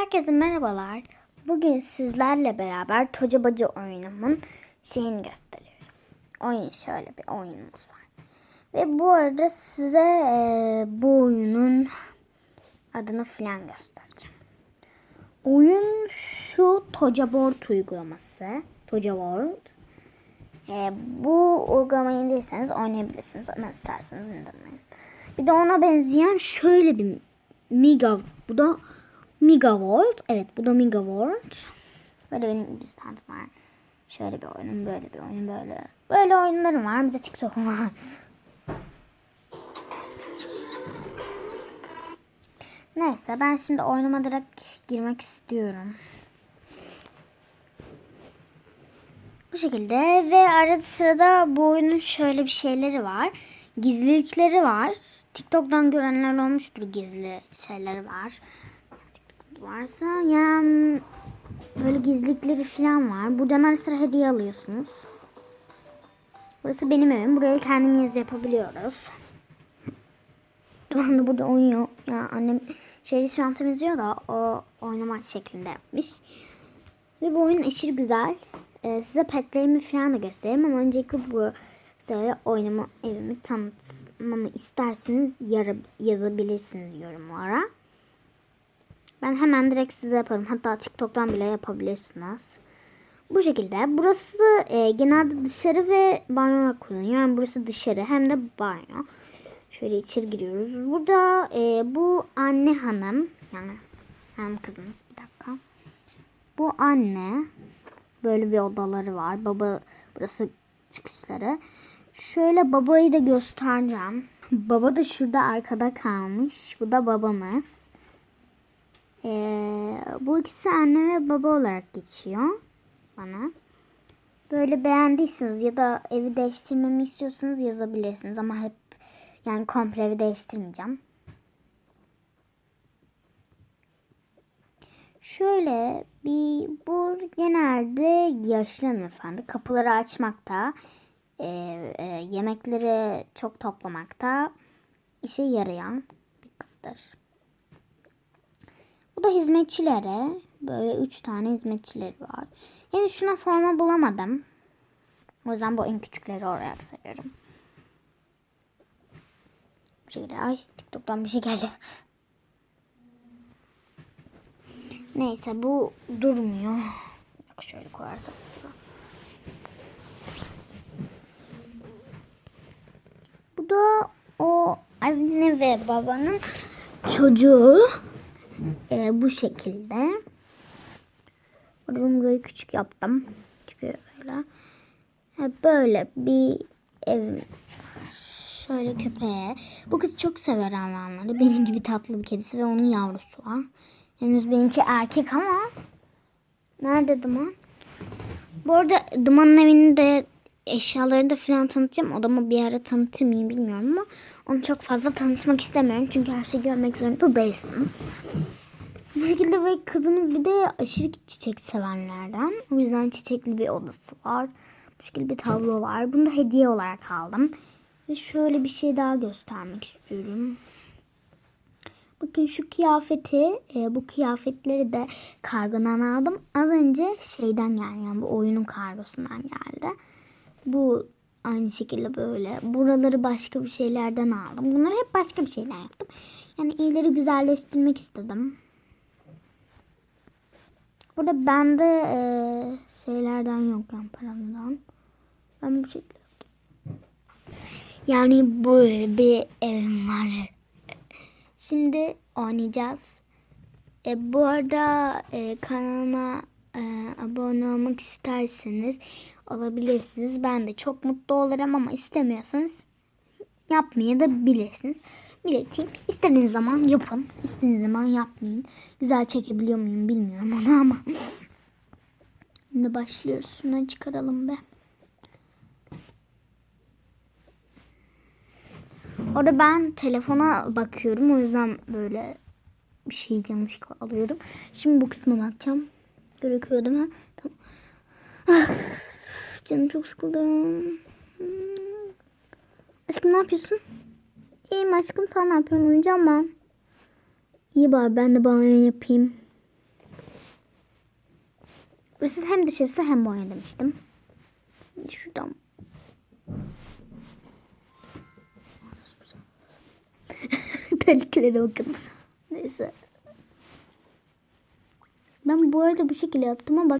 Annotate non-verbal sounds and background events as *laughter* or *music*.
Herkese merhabalar. Bugün sizlerle beraber Toca Bacı oyunumun şeyini gösteriyorum. Oyun şöyle bir oyunumuz var. Ve bu arada size e, bu oyunun adını filan göstereceğim. Oyun şu Toca Board uygulaması. Toca Board. E, bu uygulamayı indirirseniz oynayabilirsiniz ama isterseniz indirmeyin. Bir de ona benzeyen şöyle bir Miga, bu da Megavolt. Evet bu da Megavolt. Böyle benim bir var. Şöyle bir oyunum, böyle bir oyun, böyle. Böyle oyunlarım var. Bir de TikTok'um var. Neyse ben şimdi oyunuma direkt girmek istiyorum. Bu şekilde ve arada sırada bu oyunun şöyle bir şeyleri var. Gizlilikleri var. TikTok'tan görenler olmuştur gizli şeyleri var. Varsa yani böyle gizlilikleri falan var. Buradan ara sıra hediye alıyorsunuz. Burası benim evim. Buraya kendimiz yapabiliyoruz. Şu anda burada oynuyor. Ya annem şeyi şu an temizliyor da o oynama şeklinde yapmış. Ve bu oyun aşırı güzel. Ee, size petlerimi falan da göstereyim ama öncelikle bu size oynama evimi tanıtmamı isterseniz yazabilirsiniz yorumlara. Ben hemen direkt size yaparım. Hatta TikTok'tan bile yapabilirsiniz. Bu şekilde. Burası e, genelde dışarı ve banyo olarak kullanılıyor. Yani burası dışarı hem de banyo. Şöyle içeri giriyoruz. Burada e, bu anne hanım yani hanım kızımız bir dakika. Bu anne böyle bir odaları var. Baba burası çıkışları. Şöyle babayı da göstereceğim. Baba da şurada arkada kalmış. Bu da babamız. Bu ikisi anne ve baba olarak geçiyor bana. Böyle beğendiyseniz ya da evi değiştirmemi istiyorsanız yazabilirsiniz ama hep yani komple evi değiştirmeyeceğim. Şöyle bir bu genelde yaşlı hanımefendi kapıları açmakta, e, e, yemekleri çok toplamakta işe yarayan bir kızdır. Bu da hizmetçilere. Böyle üç tane hizmetçileri var. Yani şuna forma bulamadım. O yüzden bu en küçükleri oraya sayıyorum. Bu şekilde. Ay TikTok'tan bir şey geldi. Neyse bu durmuyor. Bak şöyle koyarsak. Bu da o anne ve babanın çocuğu. Ee, bu şekilde. Böyle küçük yaptım. Çünkü böyle. Ha, böyle bir evimiz. Şöyle köpeğe. Bu kız çok sever hayvanları. Benim gibi tatlı bir kedisi ve onun yavrusu var. Henüz benimki erkek ama. Nerede Duman? Bu arada Duman'ın evini de eşyaları da falan tanıtacağım. Odamı bir ara tanıtır mıyım bilmiyorum ama onu çok fazla tanıtmak istemiyorum. Çünkü her şeyi görmek zorunda değilsiniz. Bu şekilde ve kızımız bir de aşırı çiçek sevenlerden. O yüzden çiçekli bir odası var. Bu şekilde bir tablo var. Bunu da hediye olarak aldım. Ve şöyle bir şey daha göstermek istiyorum. Bakın şu kıyafeti, e, bu kıyafetleri de kargodan aldım. Az önce şeyden geldi yani bu oyunun kargosundan geldi. Bu aynı şekilde böyle. Buraları başka bir şeylerden aldım. Bunları hep başka bir şeyler yaptım. Yani evleri güzelleştirmek istedim. Burada bende e, şeylerden yok yani paramdan. Ben bu şekilde. Yani böyle bir evim var. Şimdi oynayacağız. E, bu arada e, kanalıma e, abone olmak isterseniz olabilirsiniz. Ben de çok mutlu olurum ama istemiyorsanız yapmaya da bilirsiniz. Belirteyim. İstediğiniz zaman yapın. İstediğiniz zaman yapmayın. Güzel çekebiliyor muyum bilmiyorum onu ama. Şimdi başlıyoruz. Şunu çıkaralım be. Orada ben telefona bakıyorum. O yüzden böyle bir şey yanlışlıkla alıyorum. Şimdi bu kısma bakacağım. Gerekiyor değil mi? Tamam. Ah, canım çok sıkıldı. Hmm. Aşkım ne yapıyorsun? İyiyim aşkım sen ne yapıyorsun? Uyuyacağım ben. İyi bari ben de banyo yapayım. Burası hem dışarısı hem banyo demiştim. Şuradan. *laughs* Teliklere bakın. Neyse. Ben bu arada bu şekilde yaptım ama bak